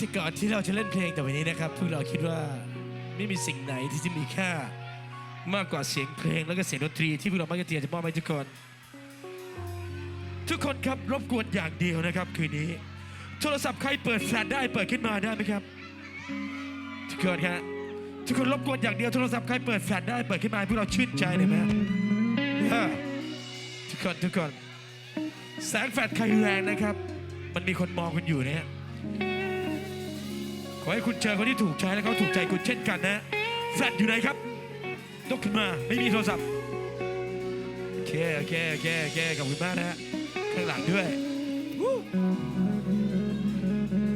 ที่ก่อนที่เราจะเล่นเพลงแต่อไปนี้นะครับพวกเราคิดว่าไม่มีสิ่งไหนที่จะมีค่ามากกว่าเสียงเพลงแล้วก็เสียงดนตรีที่พวกเรามักจะเตรียมจะมอบให้ทุกคน ทุกคนครับรบกวนอย่างเดียวนะครับ คืนนี้ โทรศัพท์ใครเปิดแฟลชได้เปิดขึ้นมาได้ไหมครับ ทุกคนครับทุกคนรบกวนอย่างเดียวโทรศัพท์ใครเปิดแฟลชได้เปิดขึ้นมาให้พวกเราชื่นใจเลยไหมฮะทุกคนทุกคนแสงแฟลชใครแรงนะครับ มันมีคนมองคุณอยู่เนะฮะข อให้คุณเจอคนที่ถูกใจและเขาถูกใจคุณเช่นกันนะแฟลชอยู่ไหนครับยกขึ้นมาไม่มีโทรศัพท์โอเคโอเคโอเคโอเคขอบคุณมากนะฮะข้างหลังด้วย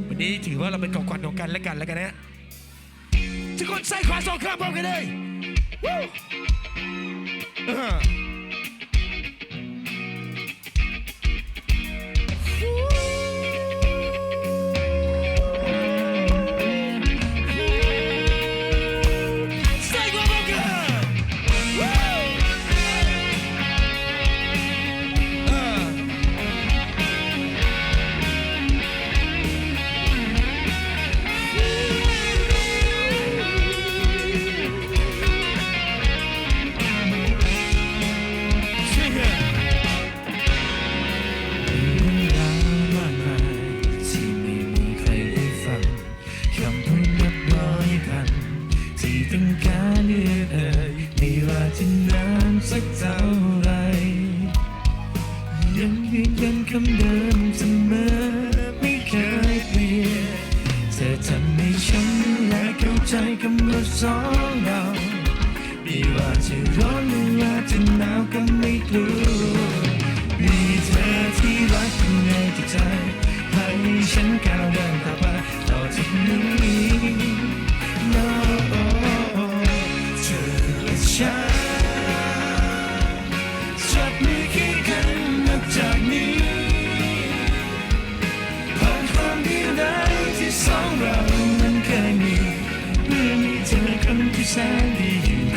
วันนี้ถือว่าเราเป็นของขวัญของกันและกันแล้วกันนะฮะทุกคนใส่ขวาสองข้างพร้อมกันเลย สองเราไม่ว่าจะร้อนหรือว่าจะหนาวก็ไม่กลัวมีเธอที่รักอยู่ในจิตใจให้ฉันก้าว คน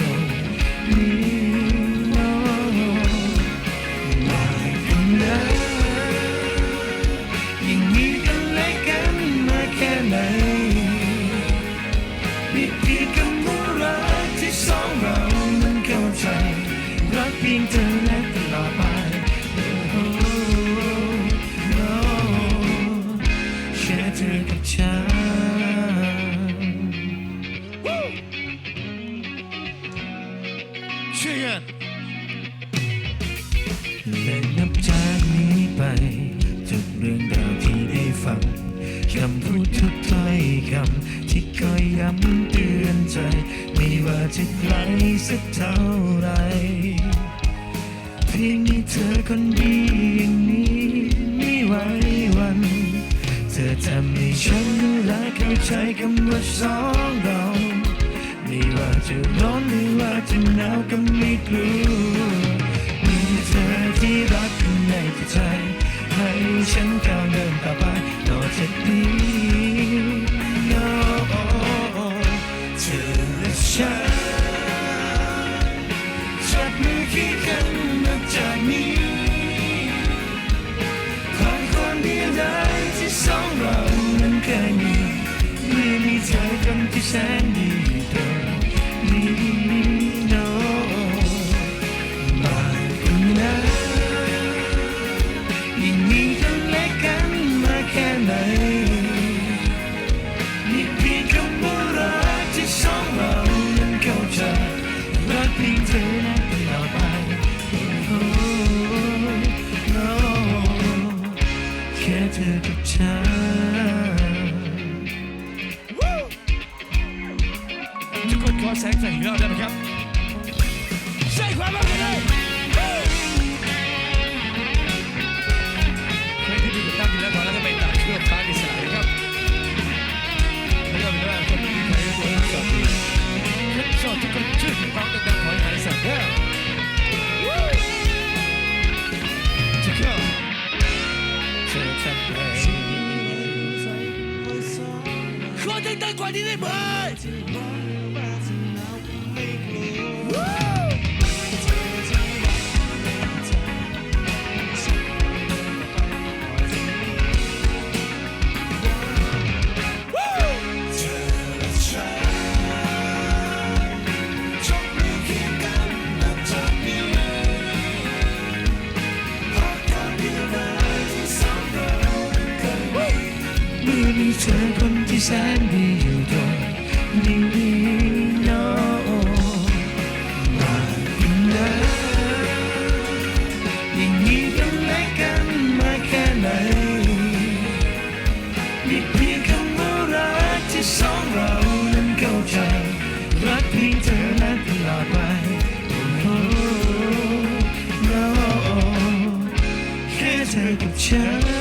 คำที่คอยย้ำเตือนใจ ไม่ว่าจะไกลสักเท่าไรเพียงมีเธอคนดีอย่างนี้ไม่ไหววัน เธอทำให้ฉันและเข้าใจคำว่าสองเราไม่ว่าจะร้อนหรือว่าจะหนาวก็ไม่กลัวมีเธอที่รักในใจ ให้ฉันก้าวเดินต่อไปต่อจากนี้ เธอคนที่แสนดีตรงนี้ No มากันนะยิ่งมีกันและกันมาแค่ไหนมีเพียงคำว่ารักที่สองเรานั้นเข้าใจรักเพียงเธอ คนขอแสงแฟลชอีกรอบได้ไหมครับใส่ขวาพร้อมกันเลยวู้ที่มีกับตั้งอยู่แล้วก่อนแล้วก็ไปตัดเครื่องฟ้าดิสลายนะครับแล้วก็เป็นว่าคนที่ใครก็ตัวสดขึ้นสดทุกคนช่วยฟังดังๆขอให้หายสั่นเด้อวู้จะเข้าเธอทำให้ขอดังๆกว่านี้ได้ไหม มีเธอคนที่แสนดีอยู่ตรงนี้โน้ว่ากันนะอย่างนี้เป็นไรกันมาแค่ไหนมีเพียงคำว่ารักที่สองเรานั้นเข้าใจ รักเพียงเธอและตลอดไปโอ้โหโอ้แค่เธอกับฉัน